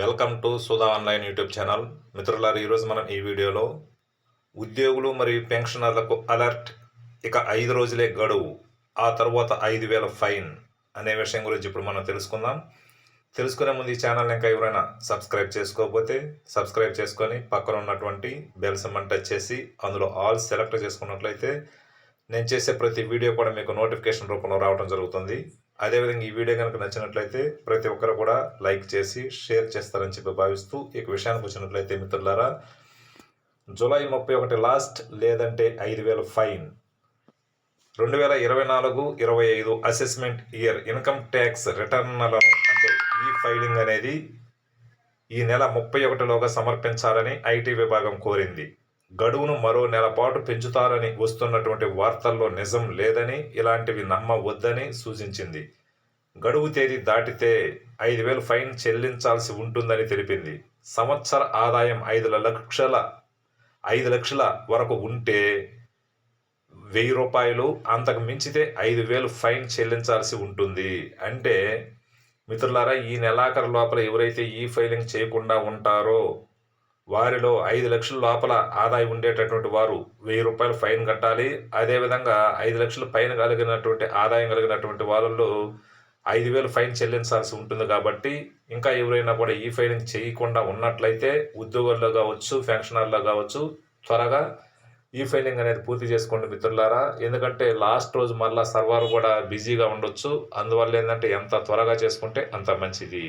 Welcome to Sudha online YouTube channel. మిత్రులారు ఈరోజు మనం ఈ వీడియోలో ఉద్యోగులు మరియు పెన్షనర్లకు అలర్ట్. ఇక ఐదు రోజులే గడువు ఆ తర్వాత ఐదు వేల ఫైన్ అనే విషయం గురించి ఇప్పుడు మనం తెలుసుకుందాం. తెలుసుకునే ముందు ఈ ఛానల్ ఇంకా ఎవరైనా సబ్స్క్రైబ్ చేసుకోకపోతే సబ్స్క్రైబ్ చేసుకొని పక్కన ఉన్నటువంటి బెల్ సింబల్ టచ్ చేసి అందులో ఆల్ సెలెక్ట్ చేసుకున్నట్లయితే నేను చేసే ప్రతి వీడియో కూడా మీకు నోటిఫికేషన్ రూపంలో రావడం జరుగుతుంది. అదేవిధంగా ఈ వీడియో కనుక నచ్చినట్లయితే ప్రతి ఒక్కరు కూడా లైక్ చేసి షేర్ చేస్తారని చెప్పి భావిస్తూ ఈ విషయానికి వచ్చినట్లయితే మిత్రులారా జూలై ముప్పై ఒకటి లాస్ట్ లేదంటే ఐదు వేల ఫైన్. రెండు వేల ఇరవై నాలుగు ఇరవై ఐదు అసెస్మెంట్ ఇయర్ ఇన్కమ్ ట్యాక్స్ రిటర్న్లను అంటే ఈ ఫైలింగ్ అనేది ఈ నెల ముప్పై ఒకటిలోగా సమర్పించాలని ఐటీ విభాగం కోరింది. గడువును మరో నెల పాటు పెంచుతారని వస్తున్నటువంటి వార్తల్లో నిజం లేదని ఇలాంటివి నమ్మవద్దని సూచించింది. గడువు తేదీ దాటితే ఐదు వేలు ఫైన్ చెల్లించాల్సి ఉంటుందని తెలిపింది. సంవత్సర ఆదాయం ఐదు లక్షల ఐదు లక్షల వరకు ఉంటే వెయ్యి రూపాయలు అంతకు మించితే ఐదు వేలు ఫైన్ చెల్లించాల్సి ఉంటుంది. అంటే మిత్రులారా ఈ నెలాఖరు లోపల ఎవరైతే ఈ ఫైలింగ్ చేయకుండా ఉంటారో వారిలో ఐదు లక్షల లోపల ఆదాయం ఉండేటటువంటి వారు వెయ్యి రూపాయలు ఫైన్ కట్టాలి. అదేవిధంగా ఐదు లక్షల పైన కలిగినటువంటి ఆదాయం కలిగినటువంటి వాళ్ళలో ఐదు వేలు ఫైన్ చెల్లించాల్సి ఉంటుంది కాబట్టి ఇంకా ఎవరైనా కూడా ఈ ఫైలింగ్ చేయకుండా ఉన్నట్లయితే ఉద్యోగుల్లో కావచ్చు పెన్షనర్లో కావచ్చు త్వరగా ఈ ఫైలింగ్ అనేది పూర్తి చేసుకోండి మిత్రులారా. ఎందుకంటే లాస్ట్ రోజు మళ్ళీ సర్వర్ కూడా బిజీగా ఉండొచ్చు. అందువల్ల ఏంటంటే ఎంత త్వరగా చేసుకుంటే అంత మంచిది.